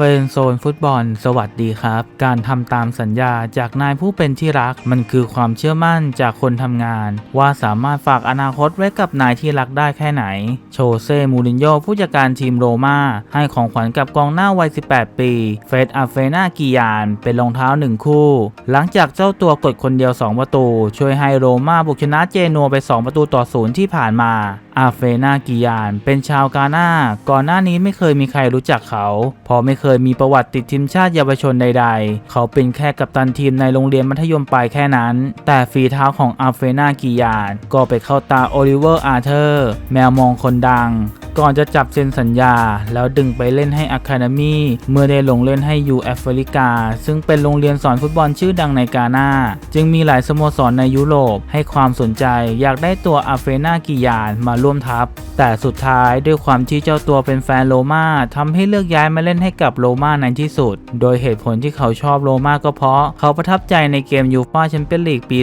เฟรนโซนฟุตบอล สวัสดีครับ การทำตามสัญญาจากนายผู้เป็นที่รัก มันคือความเชื่อมั่นจากคนทำงาน ว่าสามารถฝากอนาคตไว้กับนายที่รักได้แค่ไหน โชเซ่มูรินโญ่ผู้จัดการทีมโรม่าให้ของขวัญกับกองหน้าวัย 18 ปี เฟดอาเฟนากิยาน เป็นรองเท้าหนึ่งคู่ หลังจากเจ้าตัวกดคนเดียว 2 ประตู ช่วยให้โรม่าบุกชนะเจนัวไป 2 ประตูต่อศูนย์ที่ผ่านมา อาเฟนากิยาน เป็นชาวกาหน้า ก่อนหน้านี้ไม่เคยมีใครรู้จักเขาเพราะไม่เคยมีประวัติติดทีมชาติเยาวชนใด ๆ เขาเป็นแค่กัปตันทีมในโรงเรียนมัธยมปลายแค่นั้น แต่ฝีเท้าของอาเฟนากิยาน ก็ไปเข้าตาโอลิเวอร์อาร์เธอร์ แมวมองคนดัง ก่อนจะจับเซ็นสัญญา แล้วดึงไปเล่นให้อะคาเดมีเมื่อได้ลงเล่นให้ยูแอฟริกา ซึ่งเป็นโรงเรียนสอนฟุตบอลชื่อดังในกาหน้า จึงมีหลายสโมสรในยุโรปให้ความสนใจ อยากได้ตัวอาเฟนากิยานมาร่วมทัพ แต่สุดท้ายด้วยความที่เจ้าตัวเป็นแฟนโรม่าทำให้เลือกย้ายมาเล่นให้กับโรม่าในที่สุด โดยเหตุผลที่เขาชอบโรม่าก็เพราะเขาประทับใจในเกมยูฟ่าแชมเปี้ยนลีกปี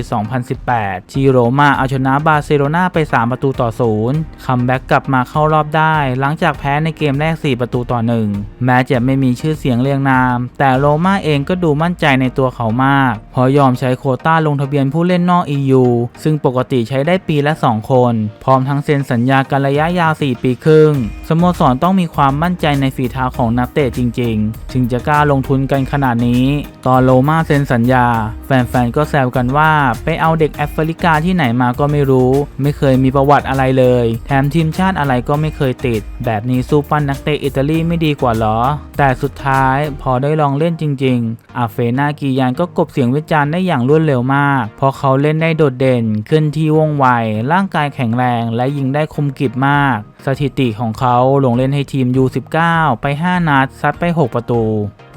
2018 ที่โรม่าเอาชนะบาร์เซโลนาไป 3 ประตูต่อศูนย์คัมแบ็กกลับมาเข้ารอบได้หลังจากแพ้ในเกมแรก 4 ประตูต่อ 1 แม้จะไม่มีชื่อเสียงเรียงนาม แต่โรม่าเองก็ดูมั่นใจในตัวเขามาก เพราะยอมใช้โคต้าลงทะเบียนผู้เล่นนอก EU ซึ่งปกติใช้ได้ปีละ 2 คน พร้อมทั้งเซ็นสัญญากันระยะยาว 4 ปีครึ่ง สโมสรต้องมีความมั่นใจในฝีเท้าของนักเตะจริง ๆ ถึงจะกล้าลงทุนกันขนาดนี้ ตอนโรม่าเซ็นสัญญา แฟนๆก็แซวกันว่าไปเอาเด็กแอฟริกาที่ไหนมาก็ไม่รู้ ไม่เคยมีประวัติอะไรเลย แถมทีมชาติอะไรก็ไม่เคยติด แบบนี้สู้ปั้นนักเตะอิตาลีไม่ดีกว่าหรอ แต่สุดท้ายพอได้ลองเล่นจริง ๆ อาเฟนากิยานก็กบเสียงวิจารณ์ได้อย่างรวดเร็วมาก เพราะเขาเล่นได้โดดเด่น ขึ้นที่ว่องไว ร่างกายแข็งแรงและยิงได้คมกริบมาก สถิติของเขาลงเล่นให้ทีม U19 ไป 5 นัด ซัดไป 6 ประตู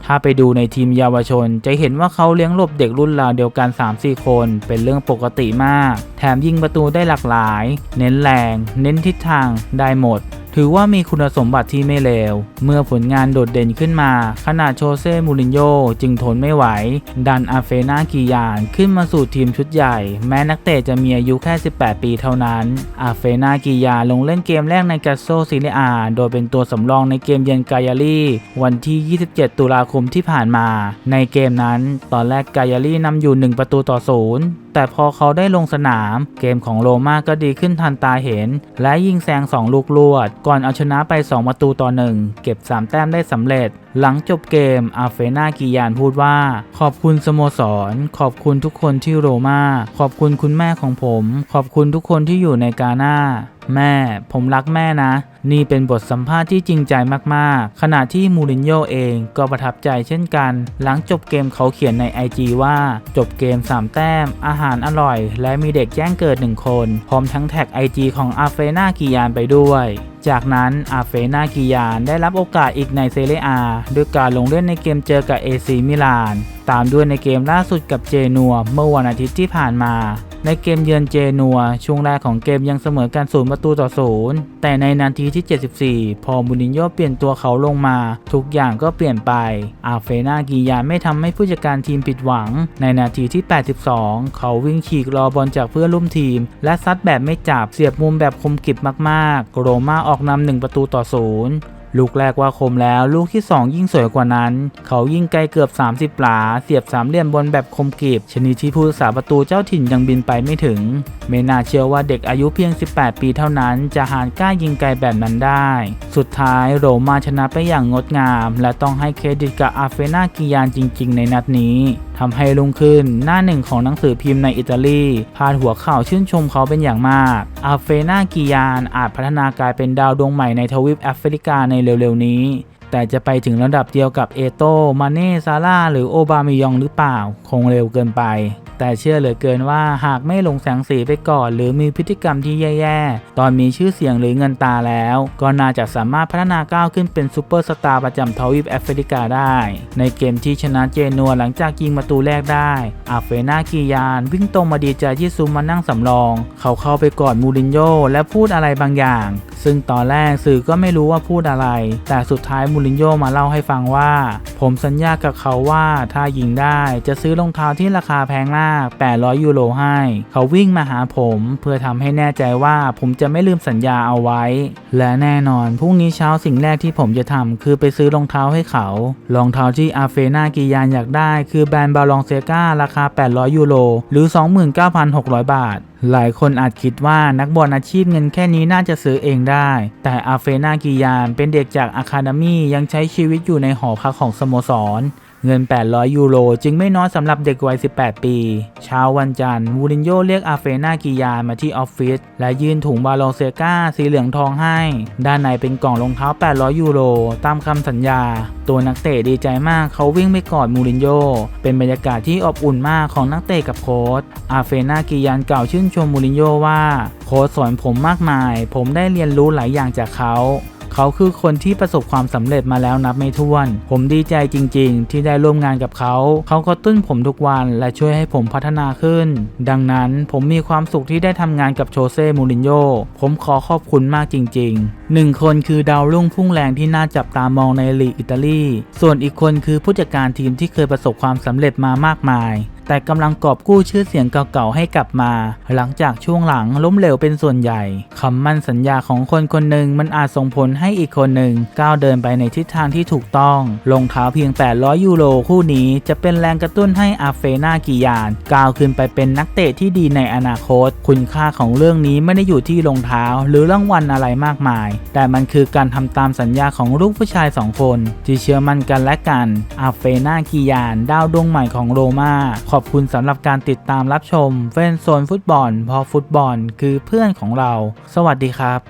ถ้าไปดูในทีมเยาวชน จะเห็นว่าเขาเลี้ยงหลบเด็กรุ่นราวเดียวกัน 3-4 คน เป็นเรื่องปกติมาก แถมยิงประตูได้หลากหลาย เน้นแรง เน้นทิศทางได้หมด ถือว่ามีคุณสมบัติที่ไม่เลว เมื่อผลงานโดดเด่นขึ้นมาขนาดโชเซ่ มูรินโญ่จึงทนไม่ไหว ดันอาเฟนากิยานขึ้นมาสู่ทีมชุดใหญ่ แม้นักเตะจะมีอายุแค่ 18 ปีเท่านั้น อาเฟนากิยานลงเล่นเกมแรกในกัสโซซิเลียโดยเป็นตัวสำรองในเกมเยือนกายาลีวันที่ 27 ตุลาคมที่ผ่านมา ในเกมนั้น ตอนแรกกายาลีนำอยู่ 1 ประตูต่อศูนย์ แต่พอเขาได้ลงสนาม เกมของโรม่าก็ดีขึ้นทันตาเห็น และยิงแซง2ลูกลวด ก่อนเอาชนะไป 2 ประตูต่อ 1 เก็บ 3 แต้มได้สำเร็จหลังจบเกมอาเฟนากิยานพูดว่า ขอบคุณสโมสร ขอบคุณทุกคนที่โรม่าขอบคุณคุณแม่ของผม ขอบคุณทุกคนที่อยู่ในกาหน้าแม่ ผมรักแม่นะ นี่เป็นบทสัมภาษณ์ที่จริงใจมากๆ ขณะที่มูรินโญ่เองก็ประทับใจเช่นกัน หลังจบเกมเขาเขียนใน IG ว่า จบเกม 3 แต้ม อาหารอร่อย และมีเด็กแจ้งเกิด 1 คน พร้อมทั้งแท็ก IG ของอาเฟนากิยานไปด้วย จากนั้นอาเฟนากิยานได้รับโอกาสอีกในเซเรียอาด้วยการลงเล่นในเกมเจอกับเอซีมิลาน ตามด้วยในเกมล่าสุดกับเจนัวเมื่อวันอาทิตย์ที่ผ่านมาในเกมเยือนเจนัว ช่วงแรกของเกมยังเสมอกันศูนย์ประตูต่อศูนย์แต่ในนาทีที่ 74 พอมูรินโญ่เปลี่ยนตัวเขาลงมา ทุกอย่างก็เปลี่ยนไป อาเฟนากิยานไม่ทำให้ผู้จัดการทีมผิดหวัง ในนาทีที่ 82 เขาวิ่งฉีกรอบอลจากเพื่อนร่วมทีม และซัดแบบไม่จับเสียบมุมแบบคมกริบมากๆ โรม่าออกนำหนึ่งประตูต่อศูนย์ ลูกแรกว่าคมแล้วลูกที่ 2 ยิ่งสวยกว่านั้น เขายิงไกลเกือบ 30 หลา เสียบสามเหลี่ยมบนแบบคมกริบชนิดที่ผู้รักษาประตูเจ้าถิ่นยังบินไปไม่ถึง ไม่น่าเชื่อว่าเด็กอายุเพียง 18 ปีเท่านั้น จะหานกล้ายิงไกลแบบนั้นได้ สุดท้ายโรมาชนะไปอย่างงดงาม และต้องให้เครดิตกับอาเฟนากิยานจริง ๆ ในนัดนี้ทำให้ลุงขึ้นหน้าหนึ่งของหนังสือพิมพ์ในอิตาลีพาดหัวข่าวชื่นชมเขาเป็นอย่างมาก อาเฟนากิยานอาจพัฒนากลายเป็นดาวดวงใหม่ในทวีปแอฟริกาในเร็วๆนี้ แต่จะไปถึงระดับเดียวกับเอโตมาเน่ ซาร่า หรือโอบามายองหรือเปล่า คงเร็วเกินไป แต่เชื่อเหลือเกินว่าหากไม่ลงแสงสีไปก่อน หรือมีพฤติกรรมที่แย่ๆ ตอนมีชื่อเสียงหรือเงินตาแล้ว ก็น่าจะสามารถพัฒนาก้าวขึ้นเป็นซูเปอร์สตาร์ประจำทวีปแอฟริกาได้ ในเกมที่ชนะเจนัวหลังจากยิงประตูแรกได้ อาเฟนากิยาน วิ่งตรงมาดีใจที่ซูมมานั่งสำรอง เขาเข้าไปกอดมูรินโญ่และพูดอะไรบางอย่าง ซึ่งตอนแรกสื่อก็ไม่รู้ว่าพูดอะไร แต่สุดท้ายมูรินโญ่มาเล่าให้ฟังว่า ผมสัญญากับเขาว่าถ้ายิงได้จะซื้อรองเท้าที่ราคาแพงมาก 800 ยูโรให้ เขาวิ่งมาหาผม เพื่อทำให้แน่ใจว่าผมจะไม่ลืมสัญญาเอาไว้ และแน่นอนพรุ่งนี้เช้าสิ่งแรกที่ผมจะทำคือไปซื้อรองเท้าให้เขา รองเท้าที่อาเฟนากิยานอยากได้ คือแบรนด์บาลองเซการาคา 800 ยูโร หรือ 29,600 บาทหลายคนอาจคิดว่านักบอลอาชีพเงินแค่นี้น่าจะซื้อเองได้ แต่อาเฟนากิยานเป็นเด็กจากอะคาเดมี่ยังใช้ชีวิตอยู่ในหอพักของสโมสร เงิน 800 ยูโรจึงไม่น้อยสำหรับเด็กวัย 18 ปี เช้าวันจันทร์มูรินโญ่เรียกอาเฟนากิยานมาที่ออฟฟิศและยื่นถุงบาลองเซกาสีเหลืองทองให้ ด้านในเป็นกล่องรองเท้า 800 ยูโรตามคำสัญญา ตัวนักเตะดีใจมากเขาวิ่งไปกอดมูรินโญ่เป็นบรรยากาศที่อบอุ่นมากของนักเตะกับโค้ชอาเฟนากิยานกล่าวชื่นชมมูรินโญ่ว่า โค้ชสอนผมมากมาย ผมได้เรียนรู้หลายอย่างจากเขา เขาคือคนที่ประสบความสำเร็จมาแล้วนับไม่ถ้วน ผมดีใจจริง ๆ ที่ได้ร่วมงานกับเขา เขาก็ตุ้นผมทุกวันและช่วยให้ผมพัฒนาขึ้น ดังนั้นผมมีความสุขที่ได้ทำงานกับโชเซ่มูรินโญ่ผมขอขอบคุณมากจริง ๆหนึ่งคนคือดาวรุ่งพุ่งแรงที่น่าจับตามองในลีกอิตาลี ส่วนอีกคนคือผู้จัดการทีมที่เคยประสบความสำเร็จมามากมาย แต่กำลังกอบกู้ชื่อเสียงเก่าๆให้กลับมา หลังจากช่วงหลังล้มเหลวเป็นส่วนใหญ่คำมั่นสัญญาของคนคนหนึ่งมันอาจส่งผลให้อีกคนหนึ่งก้าวเดินไปในทิศทางที่ถูกต้องรองเท้าเพียง 800 ยูโรคู่นี้จะเป็นแรงกระตุ้นให้อาเฟนากิยานก้าวขึ้นไปเป็นนักเตะที่ดีในอนาคต คุณค่าของเรื่องนี้ไม่ได้อยู่ที่รองเท้า หรือรางวัลอะไรมากมาย แต่มันคือการทำตามสัญญาของลูกผู้ชายสองคน ที่เชื่อมั่นกันและกันอาเฟนากิยานดาวดวงใหม่ของโรมาขออบคุณสำหรับการติดตามรับชมเฟนโซนฟุตบอล พอฟุตบอลคือเพื่อนของเรา สวัสดีครับ